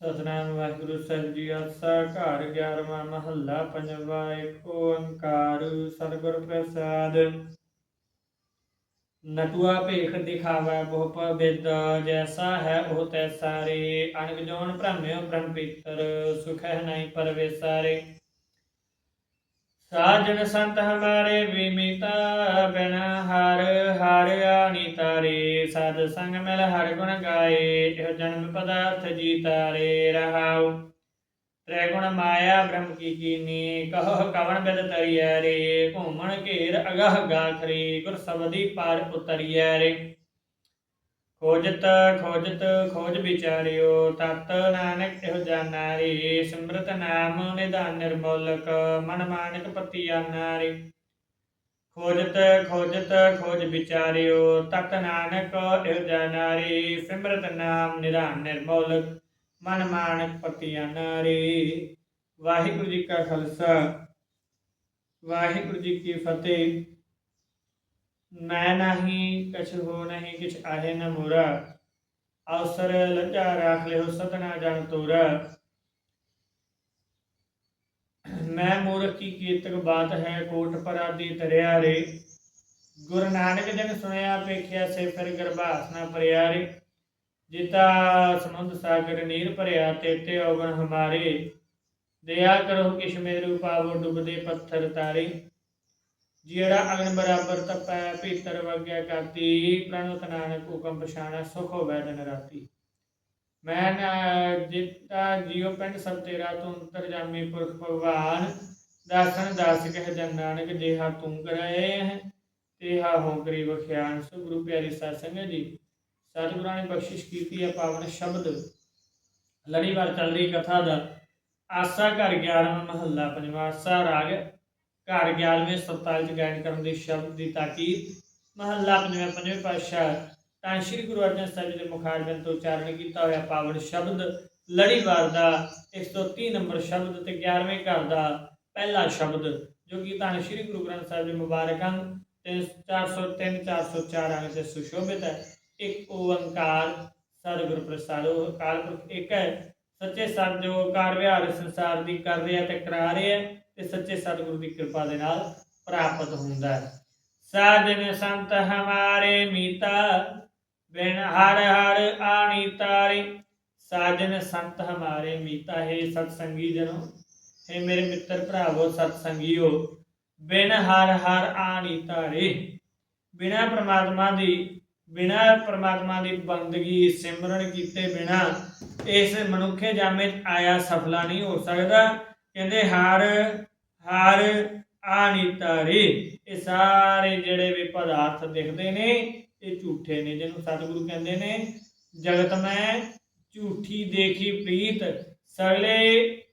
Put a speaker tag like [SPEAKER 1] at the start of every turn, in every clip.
[SPEAKER 1] ਸਤਨਾਮ ਵਾਹਿਗੁਰੂ ਸਾਹਿਬ ਜੀ, ਆਸਾ ਘਰ 11ਵਾਂ ਮਹੱਲਾ ਪੰਜਵਾ ਇੱਕ ਓੰਕਾਰ ਸਤਿਗੁਰ ਪ੍ਰਸਾਦ ਨਟੂਆ ਭੇਖ ਦਿਖਾਵਾ ਬਹੁ ਪਵਿੱਦ, ਜੈਸਾ ਹੈ ਉਹ ਤੈਸਾ ਰੇ ਅਣਗ ਜੋਨ ਭ੍ਰਮਿਓ ਬ੍ਰਹਮ ਪੀਤਰ ਸੁਖ ਹੈ ਨਹੀਂ ਪਰਵੇਸਾਰੇ ਸਾਜਨ ਸੰਤ ਹਮਾਰੇ ਵਿਮਿਤਾ ਬਿਨ ਹਰ ਹਰ ਆਣੀ ਤਾਰੇ। ਸਾਧ ਸੰਗ ਮਿਲ ਹਰ ਗੁਣ ਗਾਏ ਇਹ ਜਨਮ ਪਦਾਰਥ ਜੀ ਤਾਰੇ ਰਹਾਉ। ਤ੍ਰੈ ਗੁਣ ਮਾਇਆ ਬ੍ਰਹਮ ਕੀ ਕੀਨੀ, ਕਹੋ ਕਵਣ ਬਿਦ ਤਰੀਐ ਰੇ। ਘੁੰਮਣ ਘੇਰ ਅਗਹ ਗਾਖਰੀ, ਗੁਰ ਸਬਦੀ ਪਾਰ ਉਤਰੀਐ ਰੇ। ਖੋਜਤ ਖੋਜਤ, ਖੋਜ ਵਿਚਾਰਿਓ, ਤਤ ਨਾਨਕ ਇਹੋ ਜਾਣਾ ਸਿਮਰਤ ਨਾਮ ਨਿਧਾਨ ਨਿਰਮੋਲਕ ਮਨ ਮਾਨਕ ਪਤੀ ਆਨਾ ਖੋਜਤ ਖੋਜਤ, ਖੋਜ ਵਿਚਾਰਿਓ, ਤਤ ਨਾਨਕ ਇਹੋ ਜਾਣਾ ਰੇ ਸਿਮਰਤ ਨਾਮ ਨਿਧਾਨ ਨਿਰਮੋਲਕ ਮਨ ਮਾਨਕ ਪਤੀ ਆਨਾ ਵਾਹਿਗੁਰੂ ਜੀ ਕਾ ਖਾਲਸਾ, ਵਾਹਿਗੁਰੂ ਜੀ ਕੀ ਫਤਿਹ। ਮੈਂ ਨਹੀਂ, ਕਛ ਹੋ ਨਹੀਂ, ਕਿਛ ਆਹੇ ਨ ਮੋਰਾ। ਅਵਸਰ ਲੱਜਾ ਰਾਖ ਲਿਓ ਸਤਨਾ ਜਨ ਤੋਰਾ। ਮੈਂ ਮੂਰਖ ਕੀ ਕੀਰਤਕ ਬਾਤ ਹੈ, ਕੋਟ ਪਰਾਦੀ ਤਰਿਆ ਰੇ। ਗੁਰੂ ਨਾਨਕ ਜਨ ਸੁਣਿਆ, ਵੇਖਿਆ ਸੇ ਫਿਰ ਗਰਭਾਸ ਨਾ ਪਰਿਆ ਰੇ। ਜਿਤਾ ਸਮੁੰਦ ਸਾਗਰ ਨੀਰ ਭਰਿਆ, ਤੇ ਤੇ ਔਗਣ ਹਮਾਰੇ। ਦਇਆ ਕਰੋ ਕਿਛ ਮੇਰੂ ਪਾਵੋ ਡੁੱਬਦੇ ਪੱਥਰ ਤਾਰੇ। ਜਿਹੜਾ ਅਗਨ ਬਰਾਬਰ ਤਪੈ, ਭੀਤਰ ਵਗਿਆ ਕਰਤੀ ਪ੍ਰਣਵਤ ਨਾਨਕ ਹੁਕਮ ਪਛਾਣਾ, ਸੁਖ ਹੋਵੈ ਦਿਨ ਰਾਤੀ। ਮੈਂ ਜਿਤਾ ਜੀਉ ਪਿੰਡ ਸਭ ਤੇਰਾ, ਤੂੰ ਅੰਤਰ ਜਾਮੀ ਪੁਰਖ ਭਗਵਾਨ। ਦਾਸਨ ਦਾਸ ਕਹਿ ਜਨ ਨਾਨਕ ਜਿਹਾ ਤੂੰ ਕਰਾਏ ਹੈ। ਤੇਹਾ ਹੋ ਕਰੀ ਬਖਿਆਨ ਸੋ ਗੁਰੂ ਪਿਆਰੀ ਸਾਧ ਸੰਗਤ ਜੀ। ਸਤਿਗੁਰਾਂ ਨੇ ਬਖਸ਼ਿਸ਼ ਕੀਤੀ ਹੈ ਪਾਵਨ ਸ਼ਬਦ। ਲੜੀਵਾਰ ਚੱਲ ਰਹੀ ਕਥਾ ਦਾ। ਆਸਾ ਘਰ 11ਵਾਂ ਮਹੱਲਾ, ਪੰਜਵਾਂ ਆਸਾ ਰਾਗ। ਘਰ 11ਵੇਂ 47 ਚ ਗਾਇਨ ਕਰਨ ਦੇ ਸ਼ਬਦ ਦੀ ਤਾਕੀਦ ਮਹੱਲਾ ਪੰਜਵੇਂ ਪੰਜਵੇਂ ਪਾਤਸ਼ਾਹ ਤਾਂ ਸ੍ਰੀ ਗੁਰੂ ਅਰਜਨ ਸਾਹਿਬ ਜੀ ਦੇ ਮੁਖਾਰਬਿੰਦ ਤੋਂ ਉਚਾਰਨ ਕੀਤਾ ਹੋਇਆ ਪਾਵਨ ਸ਼ਬਦ ਲੜੀਵਾਰ ਦਾ 130 ਨੰਬਰ ਸ਼ਬਦ ਤੇ 11ਵੇਂ ਘਰ ਦਾ ਪਹਿਲਾ ਸ਼ਬਦ, ਜੋ ਕਿ ਤਾਂ ਸ੍ਰੀ ਗੁਰੂ ਗ੍ਰੰਥ ਸਾਹਿਬ ਦੇ ਮੁਬਾਰਕ ਅੰਗ 403 404 ਅੰਗ ਤੇ ਸੁਸ਼ੋਭਿਤ ਹੈ। ਇੱਕ ਓੰਕਾਰ ਸਤਿਗੁਰ ਪ੍ਰਸਾਦ ਉਹ ਅਕਾਲ ਪੁਰਖ ਇੱਕ ਹੈ। ਸੱਚੇ ਸਤ ਜੋ ਕਾਰ ਵਿਹਾਰ ਸੰਸਾਰ ਦੀ ਕਰ ਰਿਹਾ ਤੇ ਕਰਾ ਰਿਹਾ ਹੈ ਤੇ ਸੱਚੇ ਸਤਿਗੁਰੂ ਦੀ ਕਿਰਪਾ ਦੇ ਨਾਲ ਪ੍ਰਾਪਤ ਹੁੰਦਾ ਹੈ। ਸਾਜਨ ਸੰਤ ਹਮਾਰੇ ਮੀਤਾ, ਬਿਨ ਹਰ ਹਰ ਆਣੀ ਤਾਰੇ। ਸਾਜਨ ਸੰਤ ਹਮਾਰੇ ਮੀਤਾ, ਹੈ ਸਤ ਸੰਗੀ ਜਨੋ, ਹੈ ਮੇਰੇ ਮਿੱਤਰ ਭਰਾਵੋ ਸਤ ਸੰਗੀਓ ਬਿਨ ਹਰ ਹਰ ਆਣੀ ਤਾਰੇ। ਬਿਨਾ ਪ੍ਰਮਾਤਮਾ ਦੀ, ਬਿਨਾ ਪ੍ਰਮਾਤਮਾ ਦੀ ਬੰਦਗੀ ਸਿਮਰਨ ਕੀਤੇ ਬਿਨਾ ਇਸ ਮਨੁੱਖੇ ਜਾਮੇ ਆਇਆ ਸਫਲਾ ਨਹੀਂ ਹੋ ਸਕਦਾ। ਕਹਿੰਦੇ ਹਰ ਹਰ ਆਨਿਤਾਰੇ ਇਹ ਸਾਰੇ ਜਿਹੜੇ ਵੀ ਪਦਾਰਥ ਦਿਖਦੇ ਨੇ, ਇਹ ਝੂਠੇ ਨੇ, ਜਿਹਨੂੰ ਸਤਿਗੁਰੂ ਕਹਿੰਦੇ ਨੇ, ਜਗਤ ਮੈਂ ਝੂਠੀ ਦੇਖੀ ਪ੍ਰੀਤ, ਸਗਲੇ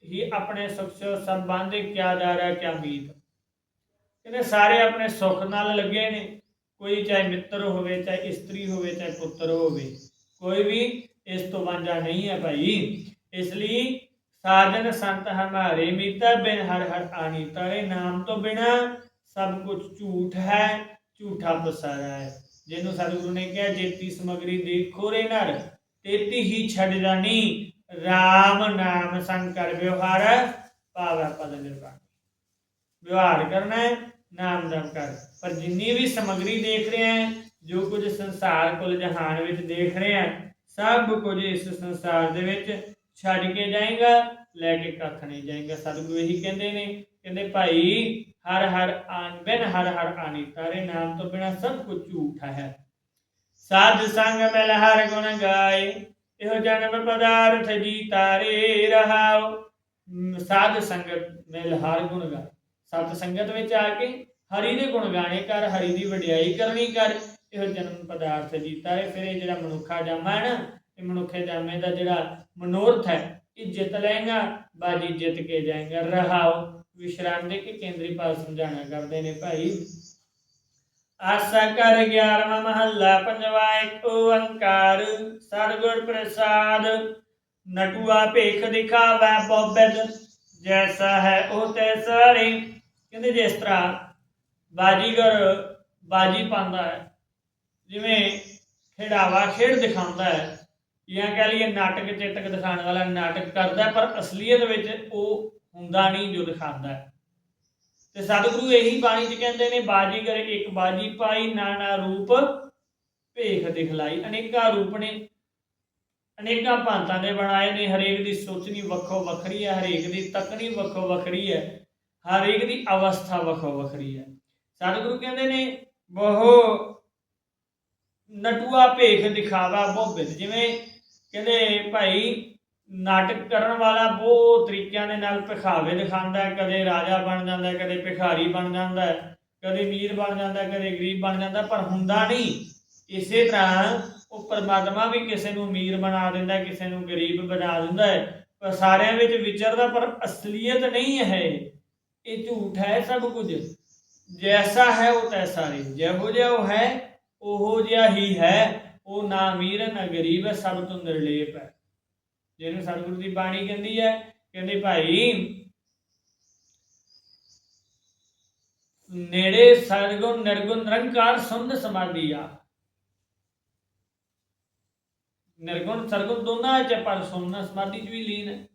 [SPEAKER 1] ਹੀ ਆਪਣੇ ਸੁਖ ਸੋ ਸੰਬੰਧ ਕਿਆ ਜਾ ਰਿਹਾ, ਕਿਆ ਮੀਤ ਕਹਿੰਦੇ ਸਾਰੇ ਆਪਣੇ ਸੁੱਖ ਨਾਲ ਲੱਗੇ ਨੇ। ਕੋਈ ਚਾਹੇ ਮਿੱਤਰ ਹੋਵੇ, ਚਾਹੇ ਇਸਤਰੀ ਹੋਵੇ, ਚਾਹੇ ਪੁੱਤਰ ਹੋਵੇ, ਕੋਈ ਵੀ ਇਸ ਤੋਂ ਵਾਂਝਾ ਨਹੀਂ ਹੈ ਭਾਈ। ਇਸ ਲਈ ਸਾਜਨ ਸੰਤ ਹਮਾਰੇ ਮੀਤਾ ਬਿਨ ਹਰ ਹਰ ਆਣੀ ਤਾਰੇ ਨਾਮ ਤੋਂ ਬਿਨਾ ਸਭ ਕੁਝ ਝੂਠ ਹੈ, ਝੂਠਾ ਪਸਾਰਾ ਹੈ। ਜਿਹਨੂੰ ਸਤਿਗੁਰੂ ਨੇ ਕਿਹਾ ਜੇਤੀ ਸਮਗਰੀ ਦੇਖੋ ਰੇ ਨਰ, ਤੇਤੀ ਹੀ ਛੱਡ ਜਾਣੀ। RAM ਨਾਮ ਸੰਕਰ ਵਿਵਹਾਰ ਪਾਵੈ ਪਦ ਨਿਰਵਾਣ। ਵਿਵਹਾਰ ਕਰਨਾ ਹੈ, ਨਾਮ ਜਪ ਕਰ। ਪਰ ਜਿੰਨੀ ਵੀ ਸਮਗਰੀ ਦੇਖ ਰਹੇ ਹੈ, ਜੋ ਕੁਝ ਸੰਸਾਰ ਕੁਲ ਜਹਾਨ ਵਿੱਚ ਦੇਖ ਰਹੇ ਹੈ, ਸਭ ਕੁਝ ਇਸ ਸੰਸਾਰ ਦੇ ਵਿੱਚ ਛੱਡ ਕੇ ਜਾਏਗਾ, ਲੈ ਕੇ ਕੱਖ ਨਹੀਂ ਜਾਏਗਾ। ਸਤਿਗੁਰੂ ਇਹੀ ਕਹਿੰਦੇ ਨੇ, ਕਹਿੰਦੇ ਭਾਈ, ਹਰ ਹਰ ਆਨ ਬਿਨ ਹਰ ਹਰ ਆਨੀ ਤਾਰੇ, ਨਾਮ ਤੋਂ ਬਿਨਾ ਸਭ ਕੁਝ ਝੂਠਾ ਹੈ। ਸਾਧ ਸੰਗ ਮਿਲ ਹਰ ਗੁਣ ਗਾਏ, ਇਹੋ ਜਨਮ ਪਦਾਰਥ ਜੀ ਤਾਰੇ ਰਹਾਉ ਸਾਧ ਸੰਗਤ ਮਿਲ ਹਰ ਗੁਣ ਗਾ ਸਤ ਸੰਗਤ ਵਿੱਚ ਆ ਕੇ ਹਰੀ ਦੇ ਗੁਣ ਗਾਣੇ ਕਰ, ਹਰੀ ਦੀ ਵਡਿਆਈ ਕਰਨੀ ਕਰ, ਇਹੋ ਜਨਮ ਪਦਾਰਥ ਜੀ ਤਾਰੇ, ਫਿਰ ਇਹ ਜਿਹੜਾ ਮਨੁੱਖਾ ਜਾਮਾ ਹੈ ਨਾ ਇਹ ਮਨੁੱਖੇ ਜਾਮੇ ਦਾ ਜਿਹੜਾ ਮਨੋਰਥ ਹੈ, ਇਹ ਜਿੱਤ ਲਏਗਾ, ਬਾਜੀ ਜਿੱਤ ਕੇ ਜਾਏਗਾ। ਰਹਾਓ, ਵਿਸ਼ਰਾਮ ਦੇ ਕੇ ਕੇਂਦਰੀ ਪਾਲ ਸਮਝਾਣਾ ਕਰਦੇ ਨੇ ਭਾਈ। ਆਸਾ ਕਰ 11ਵਾਂ ਮਹੱਲਾ, ਪੰਜਵਾ ਇੱਕ ਓੰਕਾਰ ਸਤਿਗੁਰ ਪ੍ਰਸਾਦ। ਨਟੂਆ ਭੇਖ ਦਿਖਾਵੈ ਪੋਬਦ, ਜੈਸਾ ਹੈ ਉਹ ਤੈਸਾ ਰੇ ਕਹਿੰਦੇ ਜਿਸ ਤਰ੍ਹਾਂ ਬਾਜੀਗਰ ਬਾਜੀ ਪਾਉਂਦਾ ਹੈ, ਜਿਵੇਂ ਖੇਡਾਵਾ ਖੇਡ ਦਿਖਾਉਂਦਾ ਹੈ। ਜਾਂ ਕਹਿ ਲਈਏ ਨਾਟਕ ਚਿੱਟਕ ਦਿਖਾਉਣ ਵਾਲਾ ਨਾਟਕ ਕਰਦਾ ਪਰ ਅਸਲੀਅਤ ਵਿੱਚ ਉਹ ਹੁੰਦਾ ਨਹੀਂ ਜੋ ਦਿਖਾਉਂਦਾ ਤੇ ਸਤਿਗੁਰੂ ਇਹੀ ਬਾਣੀ ਚ ਕਹਿੰਦੇ ਨੇ ਬਾਜੀਗਰ ਇੱਕ ਬਾਜੀ ਪਾਈ, ਨਾਨਾ ਰੂਪ ਭੇਖ ਦਿਖਲਾਈ। ਅਨੇਕਾਂ ਰੂਪ ਨੇ, ਅਨੇਕਾਂ ਭਾਂਤਾਂ ਦੇ ਬਣਾਏ ਨੇ। ਹਰੇਕ ਦੀ ਸੋਚਣੀ ਵੱਖੋ ਵੱਖਰੀ ਹੈ, ਹਰੇਕ ਦੀ ਤੱਕਣੀ ਵੱਖੋ ਵੱਖਰੀ ਹੈ, ਹਰੇਕ ਦੀ ਅਵਸਥਾ ਵੱਖੋ ਵੱਖਰੀ ਹੈ। ਸਤਿਗੁਰੂ ਕਹਿੰਦੇ ਨੇ, ਬਹੁ ਨਟੂਆ ਭੇਖ ਦਿਖਾਵਾ ਬਹੁ ਜਿਵੇਂ ਕਹਿੰਦੇ, ਭਾਈ, ਨਾਟਕ ਕਰਨ ਵਾਲਾ ਬਹੁਤ ਤਰੀਕਿਆਂ ਦੇ ਨਾਲ ਭਿਖਾਵੇ ਦਿਖਾਉਂਦਾ ਹੈ। ਕਦੇ ਰਾਜਾ ਬਣ ਜਾਂਦਾ ਹੈ, ਕਦੇ ਭਿਖਾਰੀ ਬਣ ਜਾਂਦਾ ਹੈ, ਕਦੇ ਅਮੀਰ ਬਣ ਜਾਂਦਾ ਹੈ, ਕਦੇ ਗਰੀਬ ਬਣ ਜਾਂਦਾ ਪਰ ਹੁੰਦਾ ਨਹੀਂ। ਇਸੇ ਤਰ੍ਹਾਂ ਉਹ ਪਰਮਾਤਮਾ ਵੀ ਕਿਸੇ ਨੂੰ ਅਮੀਰ ਬਣਾ ਦਿੰਦਾ ਕਿਸੇ ਨੂੰ ਗਰੀਬ ਬਣਾ ਦਿੰਦਾ ਹੈ। ਪਰ ਸਾਰਿਆਂ ਵਿੱਚ ਵਿਚਰਦਾ ਪਰ ਅਸਲੀਅਤ ਨਹੀਂ ਹੈ। ਇਹ ਝੂਠ ਹੈ ਸਭ ਕੁਝ। ਜੈਸਾ ਹੈ, ਉਹ ਤੈਸਾ ਨਹੀਂ। ਜਿਹੋ ਜਿਹਾ ਉਹ ਹੈ, ਉਹੋ ਜਿਹਾ ਹੀ ਹੈ। ਉਹ ਨਾ ਅਮੀਰ ਹੈ ਨਾ ਗਰੀਬ ਹੈ ਸਭ ਤੋਂ ਨਿਰਲੇਪ ਹੈ। ਜਿਹਨੂੰ ਸਤਿਗੁਰੂ ਦੀ ਬਾਣੀ ਕਹਿੰਦੀ ਹੈ ਕਹਿੰਦੇ ਭਾਈ ਨੇੜੇ ਸਰਗੁਣ ਨਿਰਗੁਣ ਨਿਰੰਕਾਰ ਸੁੰਦ ਸਮਾਧੀ ਆ। ਨਿਰਗੁਣ ਸਰਗੁਣ ਦੋਨਾਂ ਚ ਹੈ, ਪਰ ਸੁੰਨ ਸਮਾਧੀ ਚ ਵੀ ਲੀਨ ਹੈ।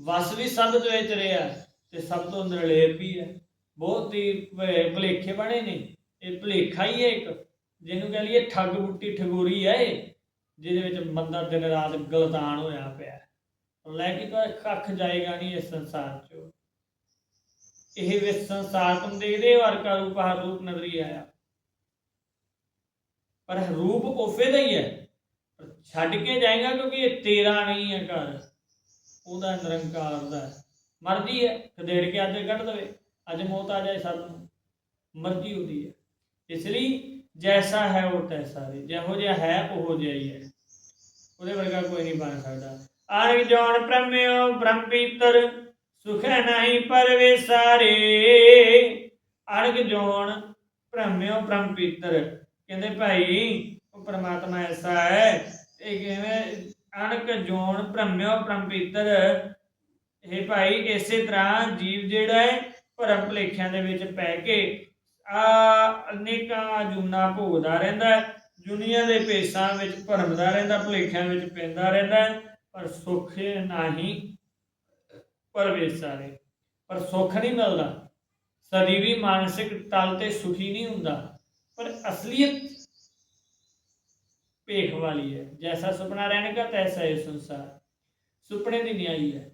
[SPEAKER 1] ਵਸ ਵੀ ਸਭ ਤੋਂ ਵਿੱਚ ਰਿਹਾ ਤੇ ਸਭ ਤੋਂ ਨਿਰਲੇਪ ਵੀ ਹੈ। ਬਹੁਤ ਹੀ ਭੇ- ਭੁਲੇਖੇ ਬਣੇ ਨੇ। ਇਹ ਭੁਲੇਖਾ ਹੀ ਹੈ ਇੱਕ। ਜਿਹਨੂੰ ਕਹ ਲਈਏ ਠੱਗ ਬੁੱਟੀ ਠਗੋਰੀ ਹੈ ਇਹ, ਜਿਹਦੇ ਵਿੱਚ ਬੰਦਾ ਦਿਨ ਰਾਤ ਗਲਤਾਨ ਹੋਇਆ ਪਿਆ। ਲੈ ਕੇ ਕੋਈ ਕੱਖ ਜਾਏਗਾ ਨਹੀਂ ਇਸ ਸੰਸਾਰ ਚੋਂ। ਇਹ ਵਿੱਚ ਸੰਸਾਰ ਤੁਮ ਦੇਖਦੇ ਹੋ ਹਰ ਕਾ ਰੂਪ ਹਰ ਰੂਪ ਨਜ਼ਰੀ ਆਇਆ। ਪਰ ਰੂਪ ਕੋਫੇ ਦਾ ਹੀ ਹੈ। ਛੱਡ ਕੇ ਜਾਏਗਾ ਕਿਉਂਕਿ ਇਹ ਤੇਰਾ ਨਹੀਂ ਹੈ ਘਰ। ਉਹਦਾ ਨਿਰੰਕਾਰ ਦਾ ਮਰਜ਼ੀ ਹੈ ਖਦੇੜ ਕੇ ਅੱਜ ਕੱਢ ਦਵੇ। ਅੱਜ ਮੌਤ ਆ ਜਾਏ ਸਭ ਨੂੰ। ਮਰਜ਼ੀ ਉਹਦੀ ਹੈ। ਇਸ ਲਈ ਜੈਸਾ ਹੈ ਉਹ ਤੈਸਾ ਹੈ ਜਿਹੋ ਜਿਹਾ ਹੈ ਉਹੋ ਜਿਹਾ ਹੀ ਹੈ। ਉਹਦੇ ਵਰਗਾ ਕੋਈ ਨਹੀਂ ਬਣ ਸਕਦਾ। ਆਰਗ ਜੋਨ ਪ੍ਰਮਿਓ ਬ੍ਰਹਮ ਪੀਤਰ ਸੁਖ ਨਹੀਂ ਪਰਵੇਸਾਰੇ। ਅਰਗ ਜੋਨ ਭ੍ਰਮਿਓ ਬ੍ਰਹਮ ਪੀਤਰ ਕਹਿੰਦੇ ਭਾਈ, ਉਹ ਪ੍ਰਮਾਤਮਾ ਐਸਾ ਹੈ, ਇਹ ਕਿਵੇਂ ਅਣਕ ਜੋਨ ਭ੍ਰਮਿਓ ਬ੍ਰਹਮ ਪੀਤਰ ਇਹ ਭਾਈ, ਇਸੇ ਤਰ੍ਹਾਂ ਜੀਵ ਜਿਹੜਾ ਹੈ, ਭਰਮ ਭੁਲੇਖਿਆਂ ਦੇ ਵਿੱਚ ਪੈ ਕੇ ਆ ਅਨੇਕਾਂ ਜੁਨਾ ਭੋਗਦਾ ਰਹਿੰਦਾ ਹੈ, ਦੁਨੀਆ ਦੇ ਭੇਸਾਂ ਵਿੱਚ ਭਰਮਦਾ ਰਹਿੰਦਾ, ਭੁਲੇਖਿਆਂ ਵਿੱਚ ਪੈਂਦਾ ਰਹਿੰਦਾ ਪਰ ਸੁੱਖ ਨਹੀਂ ਪਰਵੇਸਾਰੇ ਪਰ ਸੁੱਖ ਨਹੀਂ ਮਿਲਦਾ। ਸਦੀ ਮਾਨਸਿਕ ਤਲ ਤੇ ਸੁਖੀ ਨਹੀਂ ਹੁੰਦਾ, ਪਰ ਅਸਲੀਅਤ ਭੇਖ ਵਾਲੀ ਹੈ। ਜੈਸਾ ਸੁਪਨਾ ਰਹਿਣਗਾ, ਤੈਸਾ ਇਹ ਸੰਸਾਰ। ਸੁਪਨੇ ਦੀ ਨਿਆਈ ਹੈ।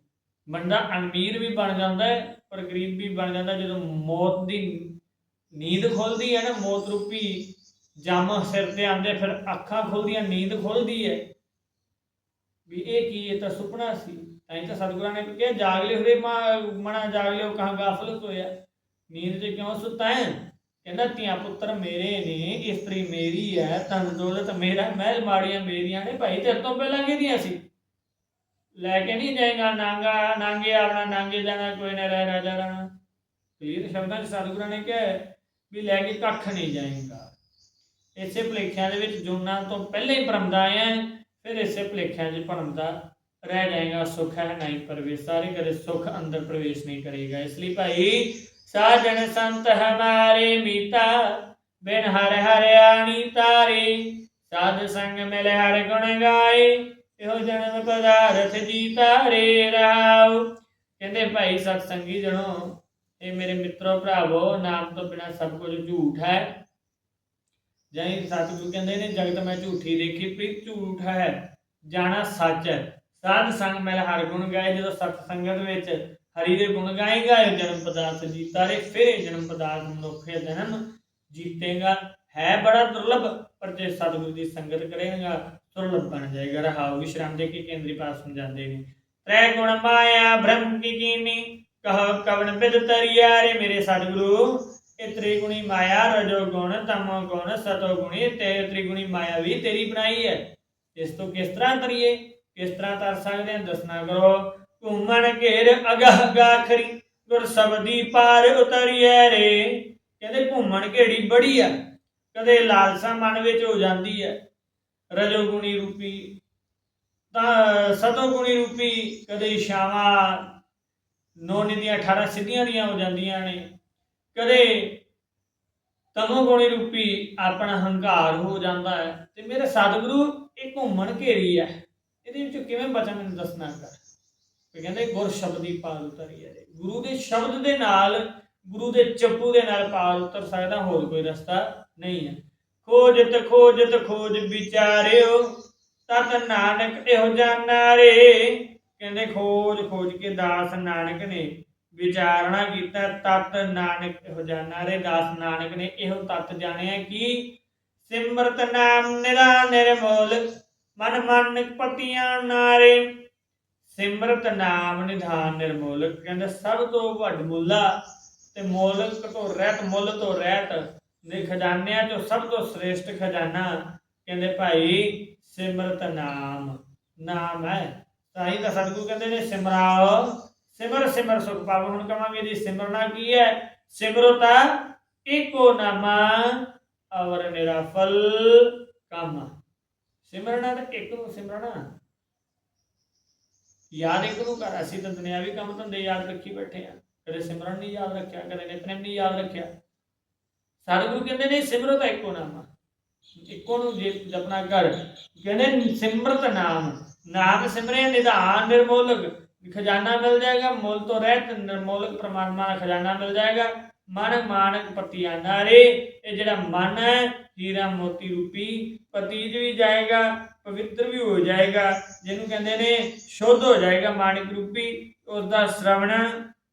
[SPEAKER 1] ਬੰਦਾ ਅਮੀਰ ਵੀ ਬਣ ਜਾਂਦਾ ਹੈ, ਪਰ ਗਰੀਬ ਵੀ ਬਣ ਜਾਂਦਾ, ਜਦੋਂ ਮੌਤ ਦੀ ਨੀਂਦ ਖੁੱਲਦੀ ਹੈ ਨਾ, ਮੌਤ ਰੂਪੀ ਜਮ ਸਿਰ ਤੇ ਆਂਦੇ ਫਿਰ ਅੱਖਾਂ ਖੁੱਲਦੀਆਂ, ਨੀਂਦ ਖੁੱਲਦੀ ਹੈ। ਵੀ ਇਹ ਕੀ ਇਹ ਤਾਂ ਸੁਪਨਾ ਸੀ। ਤਾਂ ਹੀ ਤਾਂ ਸਤਿਗੁਰਾਂ ਨੇ ਕਿਹਾ, ਜਾਗ ਲਿਓ ਰੇ ਮਣਾ ਜਾਗ ਲਿਓ, ਕਹਾਂ ਗਾਫਲਤ ਹੋਇਆ। ਨੀਂਦ 'ਚ ਕਿਉਂ ਸੁੱਤਾ ਹੈ? ਕਹਿੰਦਾ, ਧੀਆਂ ਪੁੱਤਰ ਮੇਰੇ ਨੇ, ਇਸਤਰੀ ਮੇਰੀ ਹੈ ਤਨ ਦੌਲਤ ਮੇਰਾ, ਮਹਿਲ ਮਾੜੀਆਂ ਮੇਰੀਆਂ ਨੇ, ਭਾਈ ਤੇਰੇ ਤੋਂ ਪਹਿਲਾਂ ਕਿਹਦੀਆਂ ਸੀ? ਲੈ ਕੇ ਨਹੀਂ ਜਾਏਗਾ, ਨਾਂਗਾ, ਨਾਂਗੇ ਆਪਣਾ, ਨਾਂਗੇ ਜਾਣਾ, ਕੋਈ ਨਾ ਰਹਿ ਰਾਜਾ ਰਾਣਾ। ਕਲੀਅਰ ਸ਼ਬਦਾਂ 'ਚ ਸਤਿਗੁਰਾਂ ਨੇ ਕਿਹਾ ਵੀ ਲੈ ਕੇ ਕੱਖ ਨਹੀਂ ਜਾਏਗਾ। ਇਸੇ ਭੁਲੇਖਿਆਂ ਦੇ ਵਿੱਚ ਜੁਨਾ ਤੋਂ ਪਹਿਲੇ ਹੀ ਭਰਮਦਾ ਆਇਆ ਫਿਰ ਇਸੇ ਭੁਲੇਖਿਆਂ 'ਚ ਭਰਮਦਾ ਰਹਿ ਜਾਏਗਾ। ਸੁਖ ਹੈ ਨਹੀਂ ਪ੍ਰਵੇਸ਼, ਸਾਰੇ ਕਦੇ ਸੁਖ ਅੰਦਰ ਪ੍ਰਵੇਸ਼ ਨਹੀਂ ਕਰੇਗਾ। ਇਸ ਲਈ ਭਾਈ, ਸਾਜਣ ਸੰਤ ਹਮਾਰੇ ਮੀਤਾ, ਬਿਨ ਹਰ ਹਰਿਆਣੀ ਤਾਰੇ ਸਾਧ ਸੰਗ ਮਿਲ ਹਰ ਗੁਣ ਗਾਏ, ਇਹੋ ਜਨਮ ਪਦਾਰਥ ਜੀ ਤਾਰੇ ਰਹਾਉ। ਕਹਿੰਦੇ ਭਾਈ, ਸਤ ਸੰਗੀ ਜਣੋ ਇਹ ਮੇਰੇ ਮਿੱਤਰੋ ਭਰਾਵੋ, ਨਾਮ ਤੋਂ ਬਿਨਾ ਸਭ ਕੁਝ ਝੂਠ ਹੈ। ਜੈ ਸਤਿਗੁਰੂ ਕਹਿੰਦੇ ਨੇ, ਜਗਤ ਮੈਂ ਝੂਠੀ ਦੇਖੀ, ਪ੍ਰੀਤ ਝੂਠ ਹੈ, ਜਾਣਾ ਸੱਚ ਹੈ। ਸਾਧ ਸੰਗ ਮਿਲ ਹਰ ਗੁਣ ਗਾਏ, ਜਦੋਂ ਸਤ ਸੰਗਤ ਵਿੱਚ ਹਰੀ ਦੇ ਗੁਣ ਗਾਏਗਾ ਇਹ ਜਨਮ ਪਦਾਰਥ ਜੀਤਾ ਫਿਰ ਜਨਮ ਪਦਾਰਥ ਮਨੁੱਖੇ ਜਨਮ ਜੀਤੇਗਾ। ਹੈ ਬੜਾ ਦੁਰਲਭ, ਪਰ ਜੇ ਸਤਿਗੁਰੂ ਦੀ ਸੰਗਤ ਕਰੇਗਾ, ਦੁਰਲਭ ਬਣ ਜਾਏਗਾ। ਰਹਾਉ, ਵਿਸ਼ਰਾਮ ਦੇ ਕੇ ਕੇਂਦਰੀ ਪਾਸ ਨੂੰ ਜਾਂਦੇ ਨੇ। ਤ੍ਰੈ ਗੁਣ ਮਾਇਆ, ਬ੍ਰਹਮ ਕੀ ਕੀਨੀ ਕਹ ਕਵਨ ਬਿਦ ਤਰੀਆ ਰੇ ਮੇਰੇ ਸਤਿਗੁਰੂ, ਇਹ ਤ੍ਰਿਗੁਣੀ ਮਾਇਆ, ਰਜੋ ਗੁਣ, ਤਮੋ ਗੁਣ, ਸਤੋ ਗੁਣੀ, ਤੇ ਤ੍ਰਿਗੁਣੀ ਮਾਇਆ ਵੀ ਤੇਰੀ ਬਣਾਈ ਹੈ। ਇਸ ਤੋਂ ਕਿਸ ਤਰ੍ਹਾਂ ਤਰੀਏ? ਕਿਸ ਤਰ੍ਹਾਂ ਤਰ ਸਕਦੇ ਹਾਂ? ਦੱਸਣਾ ਕਰੋ। ਘੁੰਮਣ ਘੇਰ ਅਗਾਹ ਗਾਖਰੀ, ਗੁਰ ਸਬਦੀ ਪਾਰ ਉਤਰੀਐ ਰੇ। ਕਹਿੰਦੇ ਘੁੰਮਣ ਘੇੜੀ ਬੜੀ ਆ, ਕਦੇ ਲਾਲਸਾ ਮਨ ਵਿੱਚ ਹੋ ਜਾਂਦੀ ਹੈ ਰਜੋ ਗੁਣੀ ਰੂਪੀ, ਤਾਂ ਸਤੋ ਗੁਣੀ ਰੂਪੀ, ਕਦੇ ਇਸ਼ਾਵਾਂ ਨੌ ਨਿਧੀਆਂ 18 ਸਿੱਧੀਆਂ ਦੀਆਂ ਹੋ ਜਾਂਦੀਆਂ ਨੇ। ਕਦੇ ਤਮੋ ਗੁਣੀ ਰੂਪੀ ਆਪਣਾ ਹੰਕਾਰ ਹੋ ਜਾਂਦਾ ਹੈ ਤੇ ਮੇਰੇ ਸਤਿਗੁਰੂ ਇਹ ਘੁੰਮਣ ਘੇਰੀ ਹੈ। ਇਹਦੇ ਵਿੱਚ ਕਿਵੇਂ ਬਚਨ ਮੈਨੂੰ ਦੱਸਣਾ ਕਰ ਤੇ ਕਹਿੰਦੇ ਗੁਰ ਸ਼ਬਦੀ ਪਾਲ ਉਤਰੀ ਹੈ। ਗੁਰੂ ਦੇ ਸ਼ਬਦ ਦੇ ਨਾਲ, ਗੁਰੂ ਦੇ ਚੱਪੂ ਦੇ ਨਾਲ ਪਾਲ ਉਤਰ ਸਕਦਾ, ਹੋਰ ਕੋਈ ਰਸਤਾ ਨਹੀਂ ਹੈ। ਖੋਜਤ ਖੋਜਤ, ਖੋਜ ਵਿਚਾਰਿਓ, ਤਤ ਨਾਨਕ ਇਹੋ ਜਾਣਾ ਰੇ। ਕਹਿੰਦੇ, ਖੋਜ ਖੋਜ ਕੇ ਦਾਸ ਨਾਨਕ ਨੇ ਵਿਚਾਰਣਾ ਕੀਤਾ, ਤਤ ਨਾਨਕ ਇਹੋ ਰੇ, ਦਾਸ ਨਾਨਕ ਨੇ ਇਹੋ ਤਤ ਜਾਣਿਆ ਕਿ ਸਿਮਰਤ ਨਾਮ ਨਿਰਾ ਨਿਰਮੋਲ, ਮਨ ਮਨ ਪਤੀਆਂ ਨਾਰੇ। ਸਿਮਰਤ ਨਾਮ ਨਿਧਾਨ ਨਿਰਮੋਲਕ ਕਹਿੰਦਾ, ਸਭ ਤੋਂ ਵੱਡ ਮੁੱਲਾ ਤੇ ਮੋਲਕ ਤੋਂ ਰਹਿਤ ਮੁੱਲ ਤੋਂ ਰਹਿਤ ਨੇ ਖਜ਼ਾਨਿਆਂ ਚੋਂ ਸਭ ਤੋਂ ਸ੍ਰੇਸ਼ਟ ਖਜ਼ਾਨਾ। ਕਹਿੰਦੇ, ਭਾਈ, ਸਿਮਰਤ ਨਾਮ ਨਾਮ ਹੈ। ਤਾਂ ਹੀ ਤਾਂ ਸਤਿਗੁਰੂ ਕਹਿੰਦੇ ਨੇ ਸਿਮਰਾਓ ਸਿਮਰ ਸਿਮਰ ਸੁਖ ਪਾਵਨ, ਹੁਣ ਕਹਾਂਗੇ ਜੀ ਸਿਮਰਨਾ ਕੀ ਹੈ? ਸਿਮਰਤਾ ਏਕੋ ਨਾਮਾ ਅਵਰ ਨਿਰਾ ਫਲ ਸਿਮਰਨਾ ਤਾਂ ਇੱਕ ਸਿਮਰਨਾ। ਯਾਦ ਇੱਕ ਨੂੰ ਕਰ, ਅਸੀਂ ਤਾਂ ਦੁਨਿਆਵੀ ਕੰਮ ਧੰਦੇ ਯਾਦ ਰੱਖੀ ਬੈਠੇ ਆ ਕਦੇ ਸਿਮਰਨ ਨਹੀਂ ਯਾਦ ਰੱਖਿਆ, ਕਦੇ ਨਿਤਨੇਮ ਨਹੀਂ ਯਾਦ ਰੱਖਿਆ। ਸਤਿਗੁਰੂ ਕਹਿੰਦੇ ਨੇ, ਸਿਮਰੋ ਤਾਂ ਇੱਕੋ ਨਾਮ ਇੱਕੋ ਨੂੰ ਜੇ ਜਪਣਾ ਕਰ ਕਹਿੰਦੇ ਸਿਮਰਤ ਨਾਮ। ਨਾਮ ਸਿਮਰੇ ਨਿਧਾਨ ਨਿਰਮੋਲਕ ਖਜ਼ਾਨਾ ਮਿਲ ਜਾਏਗਾ, ਮੁੱਲ ਤੋਂ ਰਹਿਤ ਨਿਰਮੋਲਕ ਪ੍ਰਮਾਤਮਾ ਦਾ ਖਜ਼ਾਨਾ ਮਿਲ ਜਾਏਗਾ। ਮਨ ਮਾਨਕ ਪਤੀਆਂ ਨਾਰੇ, ਇਹ ਜਿਹੜਾ ਮਨ ਹੈ, ਹੀਰਾ ਮੋਤੀ ਰੂਪੀ, ਪਤੀਜ ਵੀ ਜਾਏਗਾ, ਪਵਿੱਤਰ ਵੀ ਹੋ ਜਾਏਗਾ, ਜਿਹਨੂੰ ਕਹਿੰਦੇ ਨੇ ਸ਼ੁੱਧ ਹੋ ਜਾਏਗਾ ਮਾਨਿਕ ਰੂਪੀ। ਉਸ ਦਾ ਸ਼ਰਵਣ,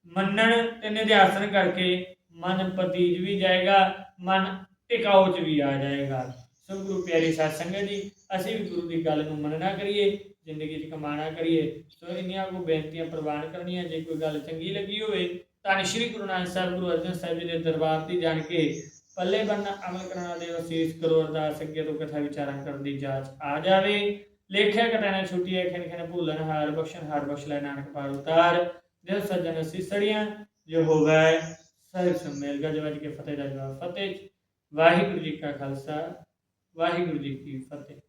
[SPEAKER 1] ਮੰਨਣ ਤੇ ਨਿਧਿਆਸਨ ਕਰਕੇ ਮਨ ਪਤੀਜ ਵੀ ਜਾਏਗਾ, ਮਨ ਟਿਕਾਉ ਚ ਵੀ ਆ ਜਾਏਗਾ। ਸਭ ਗੁਰੂ ਪਿਆਰੀ ਸਾਧ ਸੰਗਤ ਜੀ, ਅਸੀਂ ਵੀ ਗੁਰੂ ਦੀ ਗੱਲ ਨੂੰ ਮੰਨਣਾ ਕਰੀਏ। ਜ਼ਿੰਦਗੀ 'ਚ ਕਮਾਣਾ ਕਰੀਏ, ਸੋ ਇੰਨੀਆਂ ਕੋ ਬੇਨਤੀਆਂ ਪ੍ਰਵਾਨ ਕਰਨੀਆਂ, ਜੇ ਕੋਈ ਗੱਲ ਚੰਗੀ ਲੱਗੀ ਹੋਵੇ, ਤਾਂ ਸ਼੍ਰੀ ਗੁਰੂ ਨਾਨਕ ਸਾਹਿਬ, ਗੁਰੂ ਅਰਜਨ ਸਾਹਿਬ ਜੀ ਦੇ ਦਰਬਾਰ ਤੇ ਜਾਣ ਕੇ ਪੱਲੇ ਬੰਨ ਅਮਲ ਕਰਨ ਵਾਲੇ ਅਸੀਸ ਕਰੋ, ਅਰਦਾਸ ਅੱਗੇ ਤੋਂ ਕਥਾ ਵਿਚਾਰਾਂ ਕਰਨ ਦੀ ਜਾਂਚ ਆ ਜਾਵੇ। ਲੇਖਿਆ ਕਟਾਣਾ ਛੁੱਟੀ ਹੈ, ਖਿਨ ਖਿਨ ਭੂਲਨ ਹਾਰ ਬਖਸ਼ਣ, ਹਾਰ ਬਖਸ਼ ਲੈ ਨਾਨਕ ਪਾਰ ਉਤਾਰ ਦਿਲ ਸੱਜਣ ਅਸੀਸੜੀਆਂ ਜੋ ਹੋਵੇ ਸਾਹਿਬ ਸੰਮੇਲ ਗੱਜ ਕੇ ਫਤਿਹ ਦਾ ਜਵਾਬ, ਫਤਿਹ ਵਾਹਿਗੁਰੂ ਜੀ ਕਾ ਖਾਲਸਾ, ਵਾਹਿਗੁਰੂ ਜੀ ਕੀ ਫਤਿਹ।